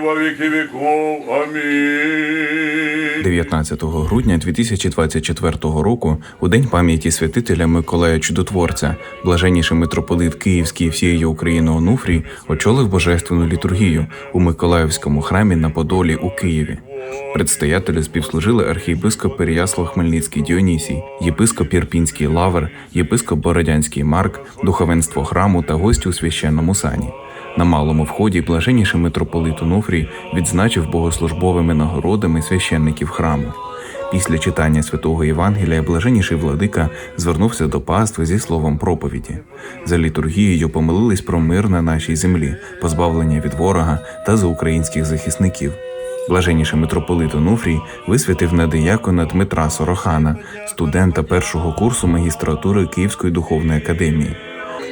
во веки веков. Аминь. 19 грудня 2024 року, у день пам'яті святителя Миколая Чудотворця, блаженніший митрополит Київський і всієї України Онуфрій очолив божественну літургію у Миколаївському храмі на Подолі у Києві. Предстоятелю співслужили архієпископ Переяслав Хмельницький Діонісій, єпископ Ірпінський Лавр, єпископ Бородянський Марк, духовенство храму та гості у священному сані. На малому вході блаженніший митрополит Онуфрій відзначив богослужбовими нагородами священників храму. Після читання святого Євангелія блаженніший владика звернувся до пастви зі словом проповіді. За літургією помилились про мир на нашій землі, позбавлення від ворога та за українських захисників. Блаженніший митрополит Онуфрій висвятив на диякона Дмитра Сорохана, студента першого курсу магістратури Київської духовної академії.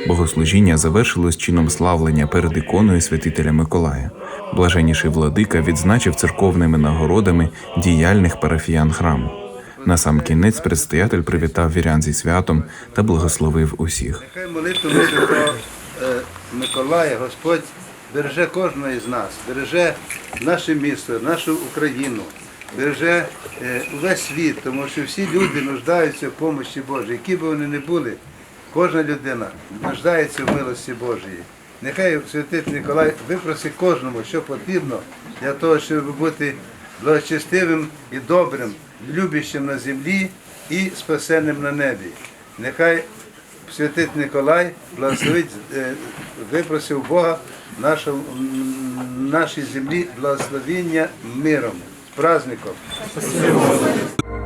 Богослужіння завершилось чином славлення перед іконою святителя Миколая. Блаженніший владика відзначив церковними нагородами діяльних парафіян храму. На сам кінець предстоятель привітав вірян зі святом та благословив усіх. Нехай молитву Святого е, Миколая Господь береже кожного із нас, береже наше місто, нашу Україну, береже е, увесь світ, тому що всі люди нуждаються в помощі Божій, які б вони не були. Кожна людина нуждається в милості Божої. Нехай святий Миколай випросить кожному, що потрібно для того, щоб бути благочестивим і добрим, любящим на землі і спасенним на небі. Нехай Николай благословить, е, випросив Бога м, нашій землі благословіння миром, з праздником.